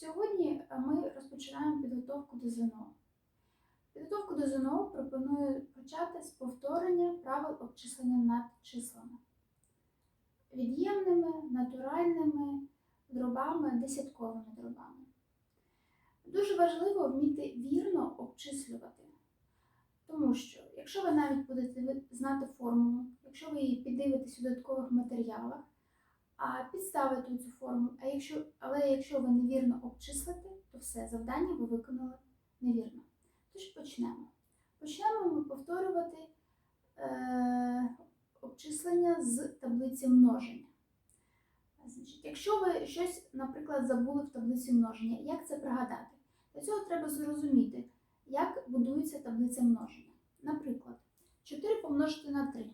Сьогодні е, ми розпочинаємо підготовку до ЗНО. Підготовку до ЗНО пропоную почати з повторення правил обчислення над числами. Від'ємними, натуральними дробами, десятковими дробами. Дуже важливо вміти вірно обчислювати. Тому що, якщо ви навіть будете знати формулу, якщо ви її піддивитесь у додаткових матеріалах, а підставите цю формулу, а якщо, але якщо ви невірно обчислите, то все завдання ви виконали невірно. Тож почнемо. Почнемо ми повторювати е, обчислення з таблиці множення. Значить, якщо ви щось, наприклад, забули в таблиці множення, як це пригадати? Для цього треба зрозуміти, як будується таблиця множення. Наприклад, 4 помножити на 3.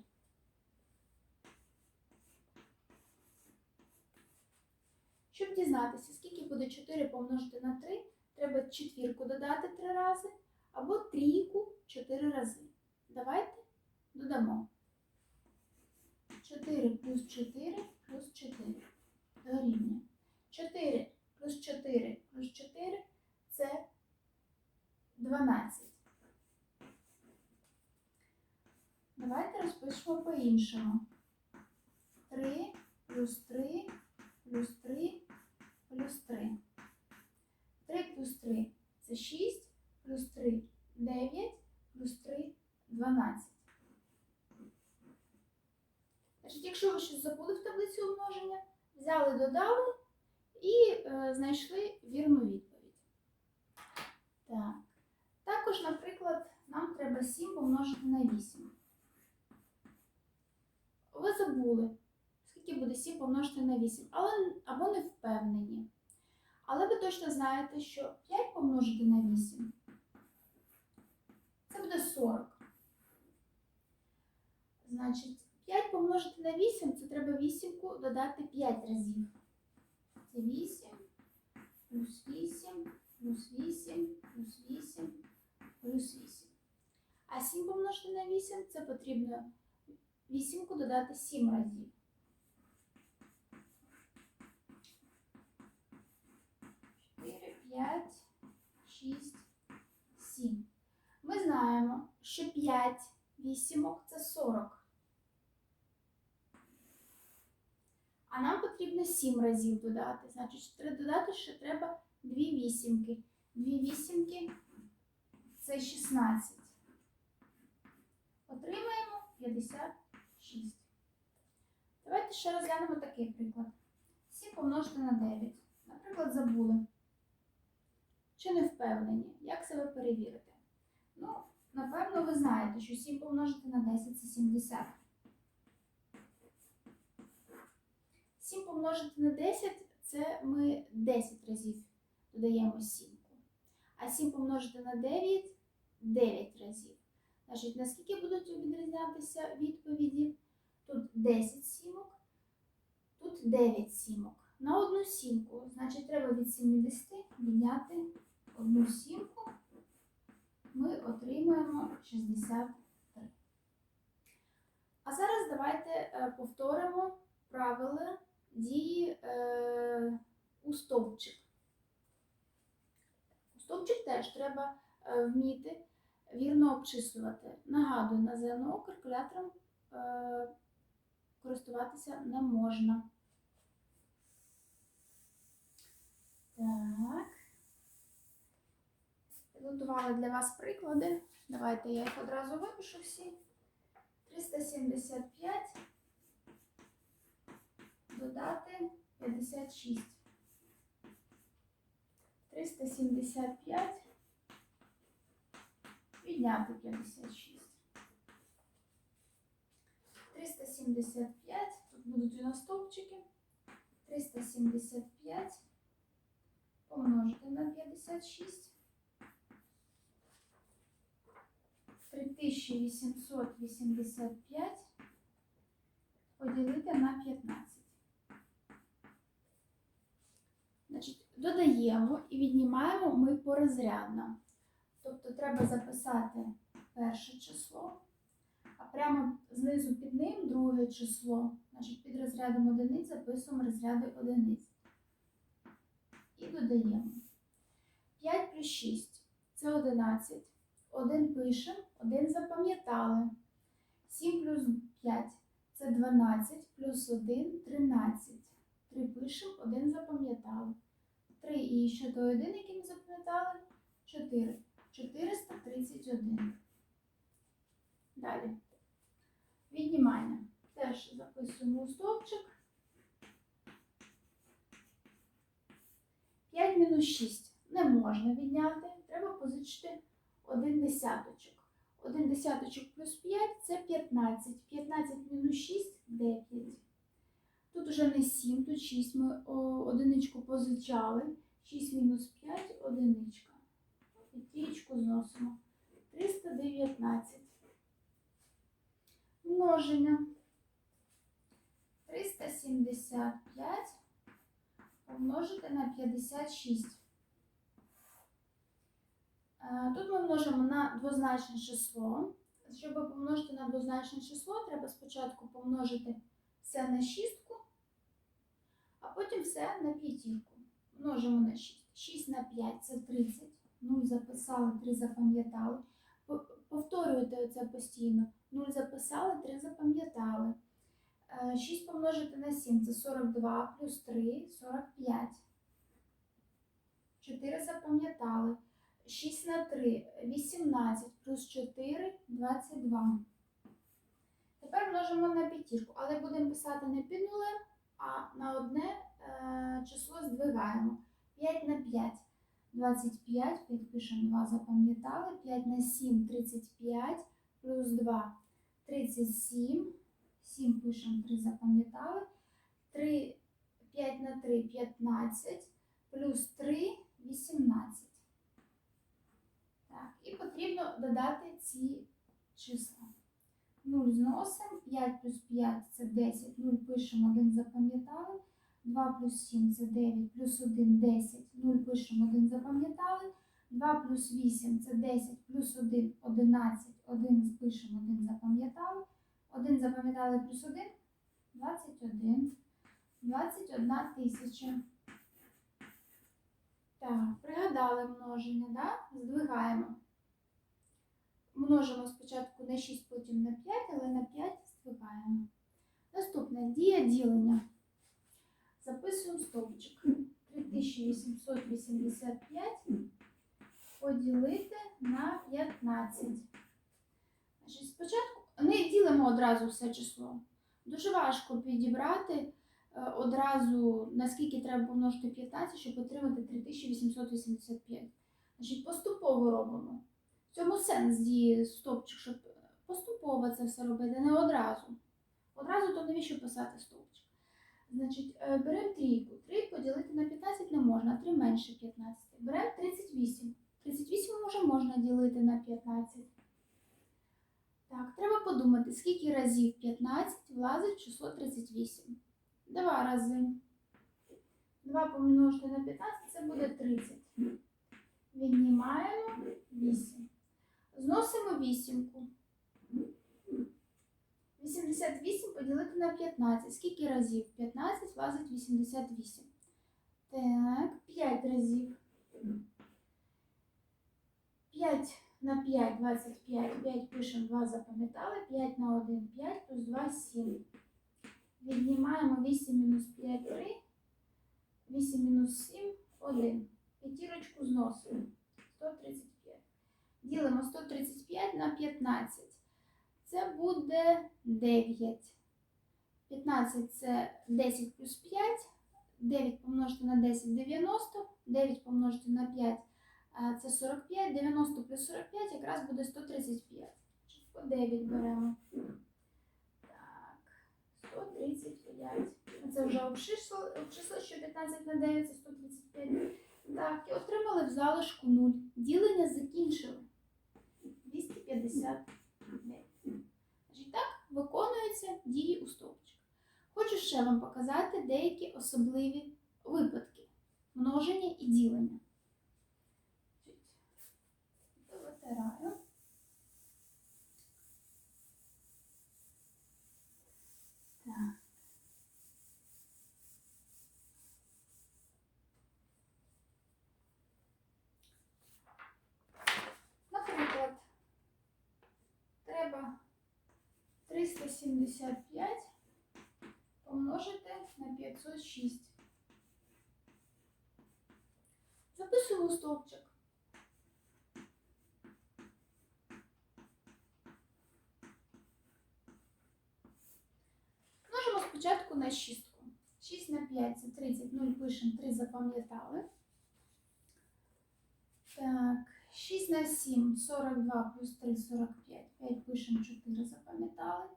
Щоб дізнатися, скільки буде 4 помножити на 3, треба четвірку додати 3 рази або трійку 4 рази. Давайте додамо. 4 плюс 4 плюс 4 дорівнює. 4 плюс 4 плюс 4 це 12. Давайте розпишемо по-іншому. 3 плюс 3 плюс 3 плюс 3. 3 плюс 3 це 6, плюс 3 9, плюс 3 12. Значить, якщо ви щось забули в таблиці умноження, взяли, додали і е, знайшли вірну відповідь. Так. Також, наприклад, нам треба 7 помножити на 8. Ви забули, скільки буде 7 помножити на 8, але, або не впевнені. Але ви точно знаєте, що 5 помножити на 8 це буде 40. Значить, 5 помножити на 8 це треба 8 додати 5 разів. Це 8 плюс 8 плюс 8 плюс 8 плюс 8. А 7 помножити на 8 це потрібно 8 додати 7 разів. 4, 5, 6, 7. Ми знаємо, що 5 вісімок це 40. А нам потрібно 7 разів додати. Значить, додати ще треба 2 вісімки. 2 вісімки це 16. Отримаємо 56. Давайте ще розглянемо такий приклад. 7 помножити на 9. Наприклад, забули. Чи не впевнені? Як себе перевірити? Ну, напевно, ви знаєте, що 7 помножити на 10 це 70. 7 помножити на 10 це ми 10 разів додаємо сімку. А 7 помножити на 9 9 разів. Значить, наскільки будуть відрізнятися відповіді? Тут 10 сімок, тут 9 сімок. На одну сімку, значить, треба від 70 відняти одну сімку, ми отримуємо 63. А зараз давайте е, повторимо правила дії е, у стовпчик. У стовпчик теж треба е, вміти вірно обчислювати. Нагадую, на ЗНО калькулятором е, користуватися не можна. Так. Підготували для вас приклади. Давайте я їх одразу випишу всі. 375 додати 56. 375 відняти 56. 375, тут будуть у нас стовпчики. 375 помножити на 56. 3885 поділити на 15. Значить, додаємо і віднімаємо ми порозрядно. Тобто треба записати перше число, а прямо знизу під ним друге число. Значить, під розрядом одиниць записуємо розряди одиниць. І додаємо. 5 плюс 6 це 11. 1 пишемо, 1 запам'ятали. 7 плюс 5 це 12, плюс 1 13. 3 пишемо, 1 запам'ятали. 3 і ще той 1, який ми запам'ятали, 4. 431. Далі. Віднімання. Теж записуємо у стовпчик. 5 мінус 6 не можна відняти. Треба позичити 1 десяточок. 1 десяточок плюс 5 це 15. 15 мінус 6 9. Тут уже не 7, тут 6. Ми одиничку позичали. 6 мінус 5 одиничка. І трічку зносимо. 319. Множення. 375 помножити на 56. Е, Тут ми множимо на двозначне число. Щоб помножити на двозначне число, треба спочатку помножити все на шістку, а потім все на п'ятірку. Множимо на 6. 6 на 5 це 30. 0 записали, 3 запам'ятали. По- Повторюйте це постійно. 0 записали, 3 запам'ятали. 6 помножити на 7 це 42 плюс 3 45. 4 запам'ятали. 6 на 3 18 плюс 4 22. Тепер множимо на п'ятірку, але будемо писати не під нулем, а на одне е, число здвигаємо. 5 на 5 25, підпишемо 2, запам'ятали. 5 на 7 35 плюс 2 37. 7 пишемо 3 запам'ятали. 3, 5 на 3 15 плюс 3 18. Так, і потрібно додати ці числа. 0 зносимо, 5 плюс 5 це 10, 0 пишемо, 1 запам'ятали. 2 плюс 7 це 9, плюс 1 10, 0 пишемо, 1 запам'ятали. 2 плюс 8 це 10, плюс 1 11, 1 пишемо, 1 запам'ятали. 1 запам'ятали плюс 1 21. 21 тисяча. Так, пригадали множення, да? Здвигаємо. Множимо спочатку на 6, потім на 5, але на 5 здвигаємо. Наступне дія ділення. Записуємо стовпчик. 3885 поділити на 15. Значить, спочатку не ділимо одразу все число. Дуже важко підібрати е, одразу, наскільки треба помножити 15, щоб отримати 3885. Значить, поступово робимо. В цьому сенс дії стовпчик, щоб поступово це все робити, не одразу. Одразу то навіщо писати стовпчик? Значить, е, беремо трійку. 3 поділити на 15 не можна, 3 менше 15. Беремо 38. 38 вже можна ділити на 15. Так, треба подумати, скільки разів 15 влазить число 38. Два рази. 2 помножити на 15 це буде 30. Віднімаємо 8. Зносимо вісімку. 88 поділити на 15. Скільки разів? 15 влазить 88. Так, 5 разів. 5 на 5, 25. 5 пишемо, 2 запам'ятали. 5 на 1, 5 плюс 2, 7. Віднімаємо 8 мінус 5, 3. 8 мінус 7, 1. П'ятірочку зносимо. 135. Ділимо 135 на 15. Це буде 9. 15 це 10 плюс 5. 9 помножити на 10 90. 9 помножити на 5 це 45. 90 плюс 45 якраз буде 135. По 9 беремо. Так, 135. Це вже обчисло, обчисло, що 15 на 9 це 135. Так, і отримали в залишку 0. Ділення закінчили. 259. Значить, так виконуються дії у стовпчик. Хочу ще вам показати деякі особливі випадки множення і ділення. Витираю. Так. 475 помножити на 506. Записуємо стовпчик. Множимо спочатку на шістку. 6 на 5 це 30, 0 пишемо, 3 запам'ятали. Так, 6 на 7, 42 плюс 3, 45. 5 пишемо, 4 запам'ятали.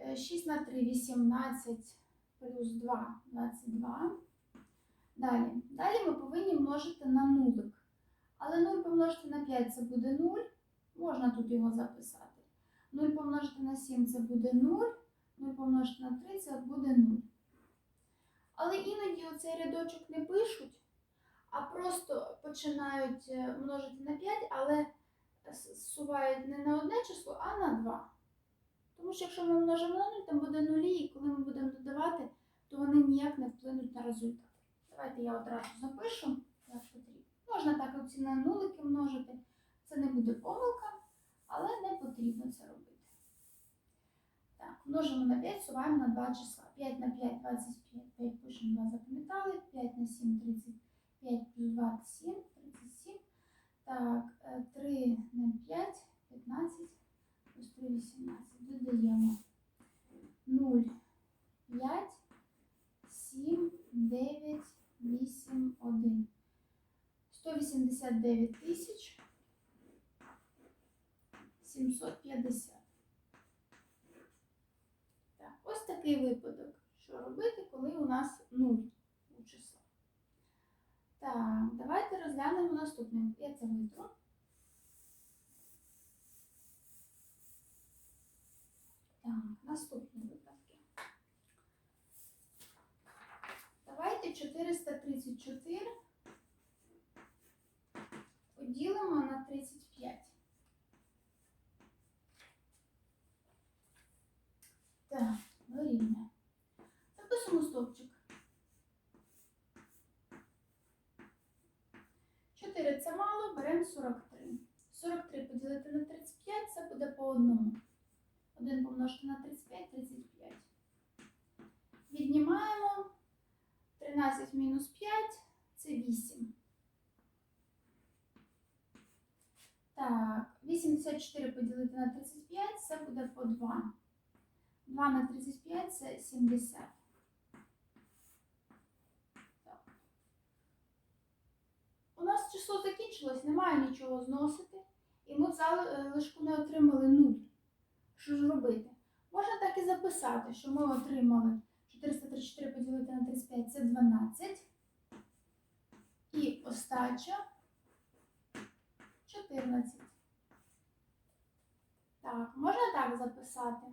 Е, 6 на 3, 18 плюс 2, 22. Далі. Далі ми повинні множити на нулик. Але 0 помножити на 5 це буде 0. Можна тут його записати. 0 помножити на 7 це буде 0. 0 помножити на 3 це буде 0. Але іноді оцей рядочок не пишуть, а просто починають е, множити на 5, але с- зсувають не на одне число, а на 2. Тому що якщо ми множимо на 0, там буде нулі, і коли ми будемо додавати, то вони ніяк не вплинуть на результат. Давайте я одразу запишу, як потрібно. Можна так оці на нулики множити. Це не буде помилка, але не потрібно це робити. Так, множимо на 5, суваємо на 2 числа. 5 на 5 25, 5 пишемо 2 запам'ятали, 5 на 7 35 плюс 27, 37. Так, е, 3 на 5 15 плюс 3 18. Додаємо 0, 5, 7, 9, 8, 1. 189 тисяч розглянемо наступне. Витру. Так, наступні випадки. Давайте 434 буде по одному. 1 помножити на 35 35. Віднімаємо 13 мінус 5 це 8. Так, 84 поділити на 35 це буде по 2. 2 на 35 це 70. Так. У нас число закінчилось, немає нічого зносити. І ми в залишку не отримали 0. Що ж робити? Можна так і записати, що ми отримали 434 поділити на 35 це 12. І остача 14. Так, можна так записати.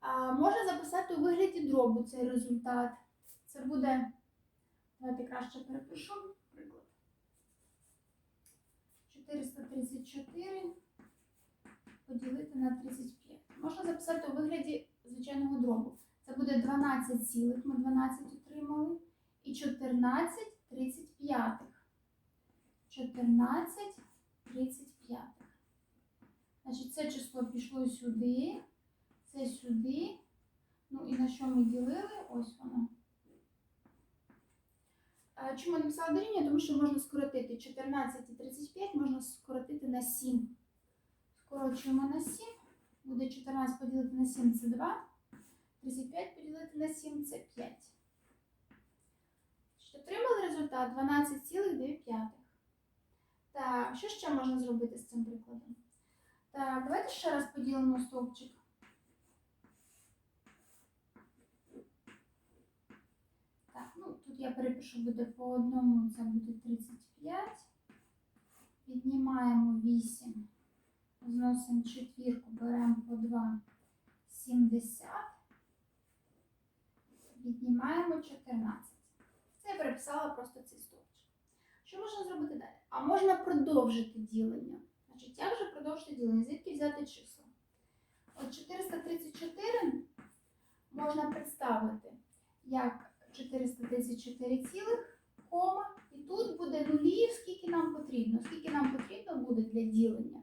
А, можна записати у вигляді дробу цей результат. Це буде, давайте краще перепишу, приклад. 434 поділити на 35. Можна записати у вигляді звичайного дробу. Це буде 12 цілих, ми 12 отримали, і 14 35. 14 35. Значить, це число пішло сюди, це сюди. Ну і на що ми ділили? Ось воно. Чому я написала дорівнює? Тому що можна скоротити 14 і 35, можна скоротити на 7. Скорочуємо на 7. Буде 14 поділити на 7 це 2. 35 поділити на 7 це 5. Отримали результат 12,9. Так, що ще можна зробити з цим прикладом? Так, давайте ще раз поділимо стовпчик. Так, ну тут я перепишу буде по одному, це буде 35. Віднімаємо 8. Зносимо четвірку, беремо по 2, 70. Віднімаємо 14. Це я переписала просто цей стовпчик. Що можна зробити далі? А можна продовжити ділення. Значить, як же продовжити ділення? Звідки взяти числа? От 434 можна представити як 434 цілих, кома, і тут буде нулів, скільки нам потрібно. Скільки нам потрібно буде для ділення?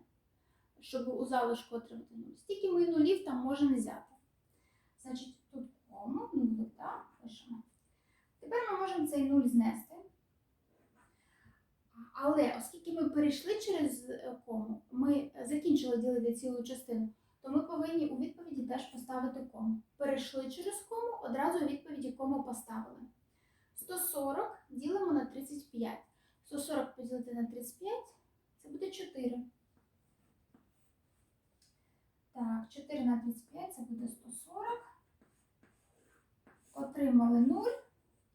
щоб у залишку отримати 0. Стільки ми нулів там можемо взяти. Значить, тут кому, нулик, так, пишемо. Тепер ми можемо цей 0 знести. Але оскільки ми перейшли через е, кому, ми закінчили ділити цілу частину, то ми повинні у відповіді теж поставити кому. Перейшли через кому, одразу у відповіді кому поставили. 140 ділимо на 35. 140 поділити на 35 це буде 4. Так, 4 на 35 це буде 140. Отримали 0.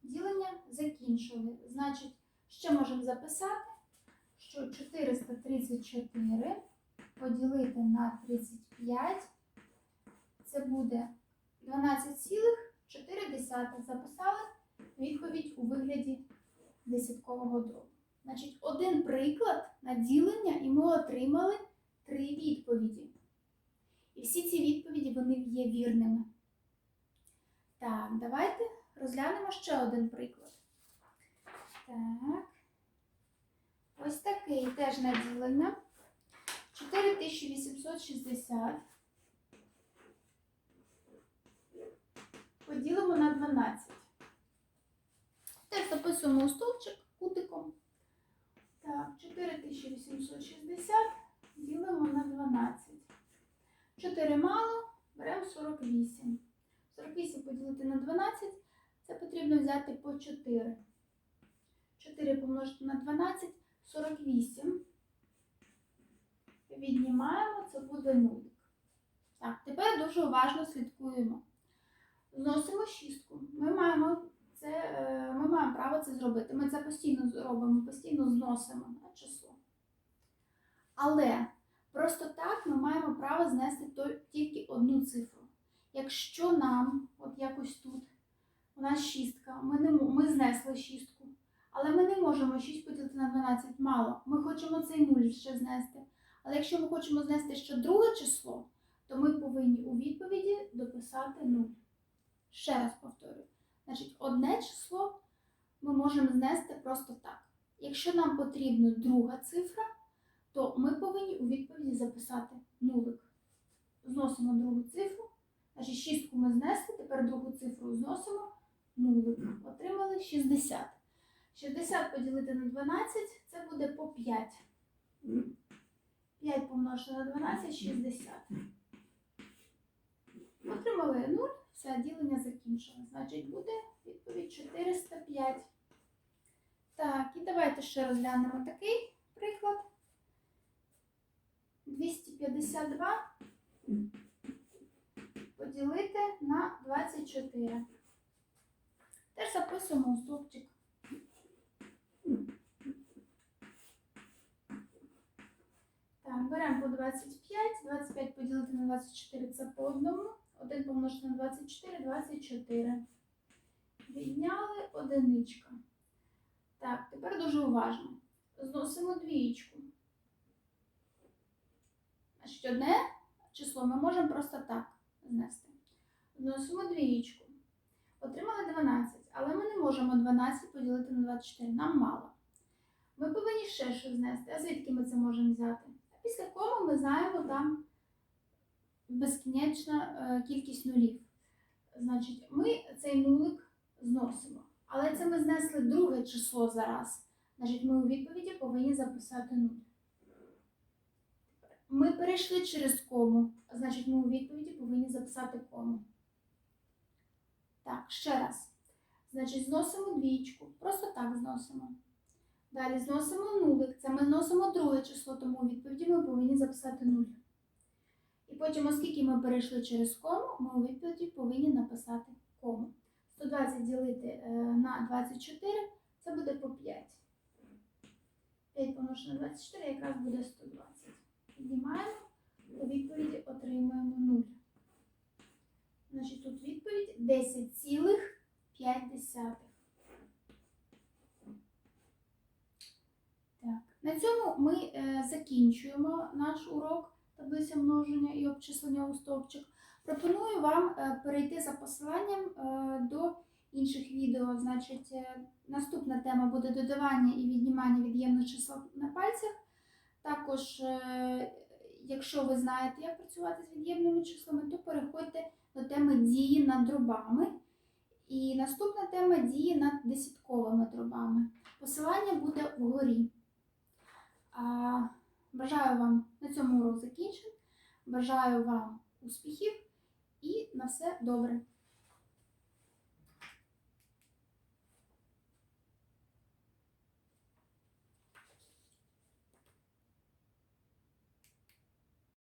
Ділення закінчили. Значить, ще можемо записати, що 434 поділити на 35 це буде 12,4. Записали відповідь у вигляді десяткового дробу. Значить, один приклад на ділення, і ми отримали три відповіді. І всі ці відповіді вони є вірними. Так, давайте розглянемо ще один приклад. Так. Ось такий теж на ділення. 4860 поділимо на 12. Теж записуємо у стовпчик кутиком. Так, 4860 ділимо на 12. 4 мало, беремо 48. 48 поділити на 12, це потрібно взяти по 4. 4 помножити на 12, 48. Віднімаємо, це буде 0. Так, тепер дуже уважно слідкуємо. Зносимо шістку. Ми маємо це, е, ми маємо право це зробити. Ми це постійно робимо, постійно зносимо на число. Але просто так ми маємо право знести тільки одну цифру. Якщо нам, от якось тут, у нас шістка, ми, не, ми знесли шістку, але ми не можемо 6 поділити на 12 мало. Ми хочемо цей нуль ще знести. Але якщо ми хочемо знести ще друге число, то ми повинні у відповіді дописати 0. Ще раз повторюю. Значить, одне число ми можемо знести просто так. Якщо нам потрібна друга цифра, то ми повинні у відповіді записати нулик. Зносимо другу цифру. Значить, шістку ми знесли, тепер другу цифру зносимо нулик. Отримали 60. 60 поділити на 12 це буде по 5. 5 помножити на 12 60. Отримали 0, все ділення закінчено. Значить, буде відповідь 405. Так, і давайте ще розглянемо такий приклад. 252 поділити на 24. Теж записуємо у стовпчик. Так, беремо по 25. 25 поділити на 24 це по одному. 1 помножити на 24, 24. Відняли одиничка. Так, тепер дуже уважно. Зносимо двієчку. Значить, одне число ми можемо просто так знести. Зносимо двієчку. Отримали 12, але ми не можемо 12 поділити на 24, нам мало. Ми повинні ще щось знести. А звідки ми це можемо взяти? Після коми ми знаємо там безкінечна е, кількість нулів. Значить, ми цей нулик зносимо. Але це ми знесли друге число зараз. Значить, ми у відповіді повинні записати 0. Ми перейшли через кому, значить, ми у відповіді повинні записати кому. Так, ще раз. Значить, зносимо двічку. Просто так зносимо. Далі зносимо нулик. Це ми зносимо друге число, тому у відповіді ми повинні записати 0. І потім, оскільки ми перейшли через кому, ми у відповіді повинні написати кому. 120 ділити е, на 24 це буде по 5. 5 помножити на 24 якраз буде 120. Піднімаємо, у відповіді отримуємо 0. Значить, тут відповідь 10,5. Так. На цьому ми е, закінчуємо наш урок таблиця множення і обчислення у стовпчик. Пропоную вам е, перейти за посиланням е, до інших відео. Значить, наступна тема буде додавання і віднімання від'ємних числа на пальцях. Також якщо ви знаєте, як працювати з від'ємними числами, то переходьте до теми дії над дробами. І наступна тема дії над десятковими дробами. Посилання буде вгорі. Бажаю вам на цьому урок закінчити. Бажаю вам успіхів і на все добре.